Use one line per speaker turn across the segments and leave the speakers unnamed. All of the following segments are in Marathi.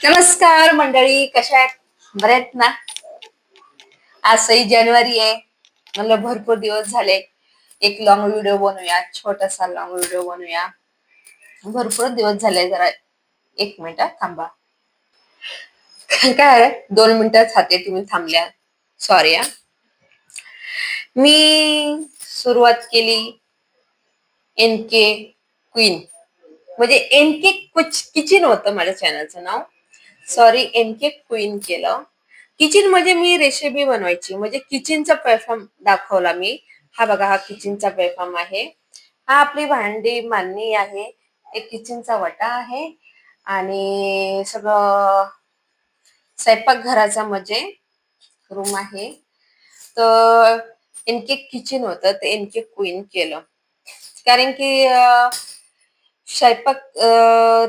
नमस्कार मंडळी कशा आहेत? बऱ्या आहेत ना? आज सही जानेवारी आहे. मला भरपूर दिवस झाले. एक लॉंग व्हिडिओ बनवूया छोटासा लॉंग व्हिडिओ बनवूया. भरपूर दिवस झाले जरा. एक मिनिट थांबा. काय दोन मिनिटात हाते तुम्ही थांबल्या. सॉरी हा. मी सुरुवात केली एन के क्वीन म्हणजे एन के किचन होतं माझ्या चॅनलचं नाव. सॉरी एन के क्वीन केलं. किचन म्हणजे मी रेसिपी बनवायची. म्हणजे किचनचा प्लॅटफॉर्म दाखवला मी. हा बघा हा किचनचा प्लॅटफॉर्म आहे. हा आपली भांडी मांडणी आहे. एक किचनचा वटा आहे. आणि सगळं स्वयंपाकघराचा म्हणजे रूम आहे. तर एनके किचन होतं. ते एनके क्वीन केलं. कारण की स्वयंपाक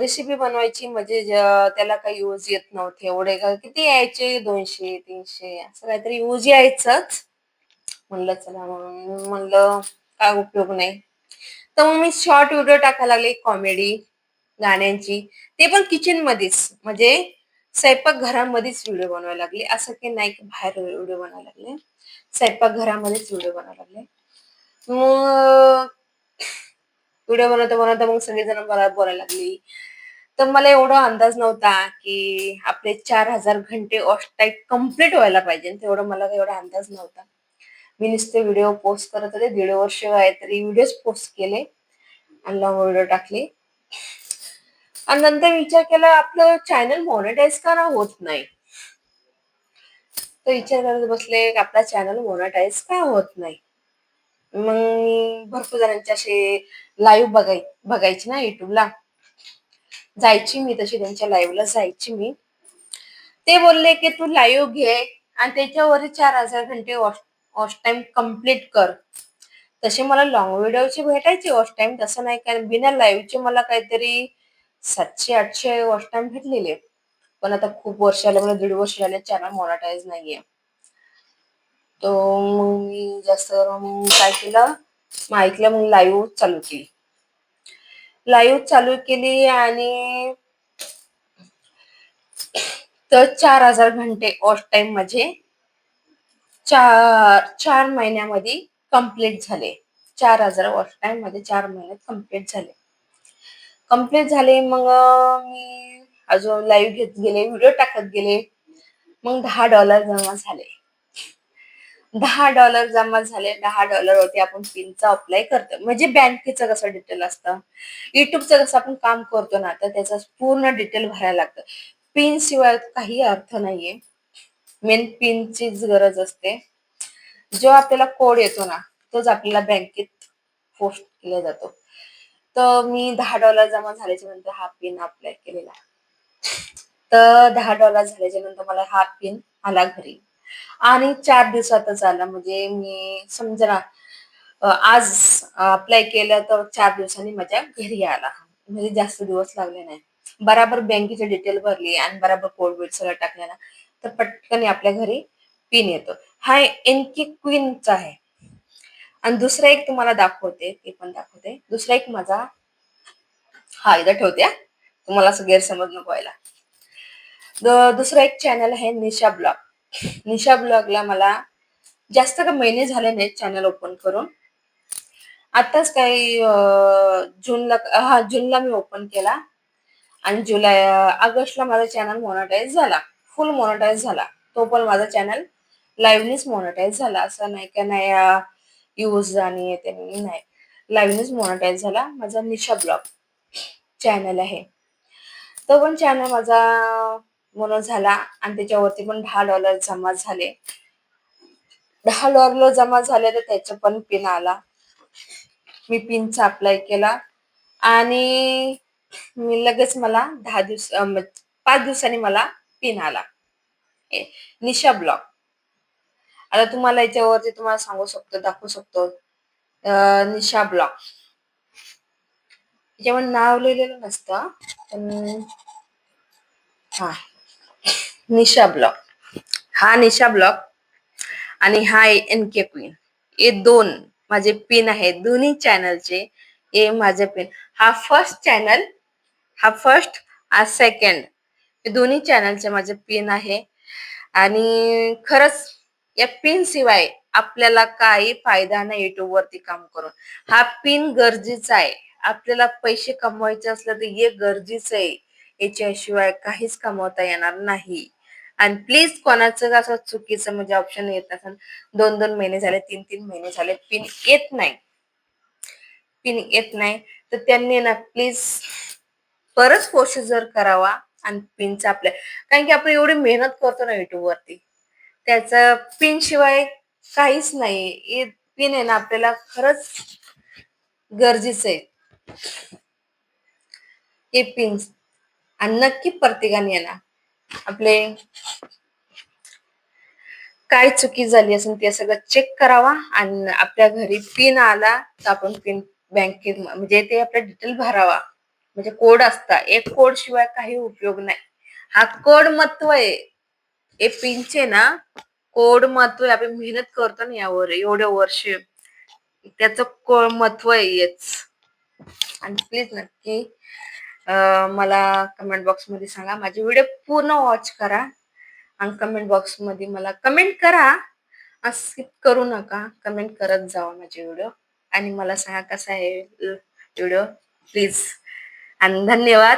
रेसिपी बनवायची म्हणजे ज- त्याला काही यूज येत नव्हते एवढे. का किती यायचे? दोनशे तीनशे असं काहीतरी यूज यायचंच. म्हणलं चला म्हणून म्हणलं काय उपयोग नाही. तर मग मी शॉर्ट व्हिडिओ टाकायला लागले कॉमेडी गाण्यांची. ते पण किचन मध्येच म्हणजे स्वयंपाक घरामध्येच व्हिडिओ बनवायला लागले. असं की नाही की बाहेर व्हिडिओ बनवायला लागले. स्वयंपाक घरामध्येच व्हिडिओ बनवायला लागले. मग व्हिडिओ बनवता बनवता मग सगळेजण मला बोलायला लागली. तर मला एवढा अंदाज नव्हता की आपले चार हजार घंटे ऑस्टाईट कंप्लीट व्हायला पाहिजे. तेवढं मला काही एवढा अंदाज नव्हता. मी नुसते व्हिडिओ पोस्ट करत होते. दीड वर्ष काहीतरी व्हिडिओज पोस्ट केले. आणि लॉंग व्हिडिओ टाकले. आणि नंतर विचार केला आपलं चॅनल मॉनिटाईज का ना होत नाही? तर विचार करत बसले की आपला चॅनल मॉनिटाईज का होत नाही? मग भरपूर जणांचे असे लाईव्ह बघाय बघायची ना युट्यूबला जायची मी तशी त्यांच्या लाईव्हला जायची मी. ते बोलले की तू लाईव्ह घे आणि त्याच्यावर चार हजार घंटे वॉच टाइम कंप्लीट कर. तसे मला लॉंग व्हिडिओचे भेटायचे वॉच टाइम तसं नाही कारण बिना लाईव्हचे मला काहीतरी सातशे आठशे वॉच टाइम भेटलेले. पण आता खूप वर्ष आले मला दीड वर्ष झाले चॅनल मॉनिटाईज नाहीये. तो मग मी जास्त करून मग काय केलं? मग ऐकलं मग लाईव्ह चालू केली. लाईव्ह चालू केली आणि तर चार हजार घंटे ऑफ टाइम माझे चार चार महिन्यामध्ये कंप्लीट झाले. चार हजार ऑफ टाइममध्ये चार महिन्यात कंप्लीट झाले. कंप्लीट झाले मग मी अजून लाईव्ह घेत गेले व्हिडिओ टाकत गेले. मग दहा डॉलर जमा झाले. दहा डॉलर जमा झाले दहा डॉलर वरती आपण पिनचा अप्लाय करतो म्हणजे बँकेचं कसं डिटेल असतं? युट्यूबचं कसं आपण काम करतो ना तर त्याचं पूर्ण डिटेल भरायला लागतं. पिन शिवाय काही अर्थ नाहीये. मेन पिनचीच गरज असते. जो आपल्याला कोड येतो ना तोच आपल्याला बँकेत पोस्ट केला जातो. तर मी दहा डॉलर जमा झाल्याच्यानंतर हा पिन अप्लाय केलेला तर दहा डॉलर झाल्याच्यानंतर मला हा पिन आला घरी. आणि चार दिवसातच आला. म्हणजे मी समजा ना आज अप्लाय केलं तर चार दिवसांनी माझ्या घरी आला. म्हणजे जास्त दिवस लागले नाही. बराबर बँकेची डिटेल भरली आणि बराबर कोविड सगळं टाकलं ना तर पटकन आपल्या घरी पिन येतो. हा एनकी क्वीनचा आहे. आणि दुसरा एक तुम्हाला दाखवते ते पण दाखवते. दुसरा एक माझा हा इथं ठेवते तुम्हाला असं गैरसमज नको व्हायला. दुसरा एक चॅनल आहे निशा ब्लॉग. निशा ब्लॉगला मला जास्त का महिने झाले नाहीत चॅनल ओपन करून. आताच काही जूनला हा जूनला मी ओपन केला. आणि जुलै ऑगस्टला माझा चॅनल मोनोटाईज झाला. फुल मोनोटाईज झाला. तो पण माझा चॅनल लाईव्हनीच मोनोटाईज झाला. असं नाही का नाही यूज आणि ते नाही. लाईव्हनीच मोनोटाईज झाला माझा निशा ब्लॉग. चॅनल आहे. तो पण चॅनल माझा म्हणून झाला. आणि त्याच्यावरती पण दहा डॉलर जमा झाले. दहा डॉलर जमा झाले तर त्याचा पण पिन आला. मी पिनचा अप्लाय केला. आणि मी लगेच मला दहा दिवस पाच दिवसांनी मला पिन आला. निशा ब्लॉक आता तुम्हाला याच्यावरती तुम्हाला सांगू शकतो दाखवू शकतो. निशा ब्लॉक याच्यावर नाव लिहिलेलं नसतं पण हा. निशा ब्लॉक. हा निशा ब्लॉक आणि हा एन के क्वीन. हे दोन माझे पिन आहेत. दोन्ही चॅनलचे हे माझे पिन. हा फर्स्ट चॅनल हा फर्स्ट हा सेकंड हे दोन्ही चॅनलचे माझे पिन आहे. आणि खरंच या पिन शिवाय आपल्याला काही फायदा नाही युट्यूब वरती काम करून. हा पिन गरजेचा आहे. आपल्याला पैसे कमवायचे असले तर हे गरजेचं आहे. याच्याशिवाय काहीच कमवता येणार नाही. आणि प्लीज कोणाचं असं चुकीचं म्हणजे ऑप्शन येत नसेल दोन दोन महिने झाले तीन तीन महिने झाले पिन येत नाही. पिन येत नाही. तर त्यांनी ना प्लीज परत प्रोसिजर करावा आणि पिनचा आपल्या कारण की आपण एवढी मेहनत करतो ना युट्यूब वरती. त्याचं पिन शिवाय काहीच नाही. पिन आहे ना आपल्याला खरंच गरजेचं आहे. हे पिन आणि नक्की प्रत्येकाने येणार ना आपले काय चुकी झाली असेल ते सगळं चेक करावा आणि आपल्या घरी पिन आला तर आपण पिन बँकेत म्हणजे ते आपला डिटेल भरावा. म्हणजे कोड असता. एक कोड शिवाय काही उपयोग नाही. हा कोड महत्त्व आहे. हे पिनचे ना कोड महत्त्व आहे. आपण मेहनत करतो ना यावर एवढे वर्ष. त्याच कोड महत्त्व आहे आणि प्लीज नक्की मला कमेंट बॉक्समध्ये सांगा. माझे व्हिडिओ पूर्ण वॉच करा आणि कमेंट बॉक्समध्ये मला कमेंट करा. स्किप करू नका. कमेंट करत जावा माझे व्हिडिओ आणि मला सांगा कसा आहे व्हिडिओ प्लीज आणि धन्यवाद.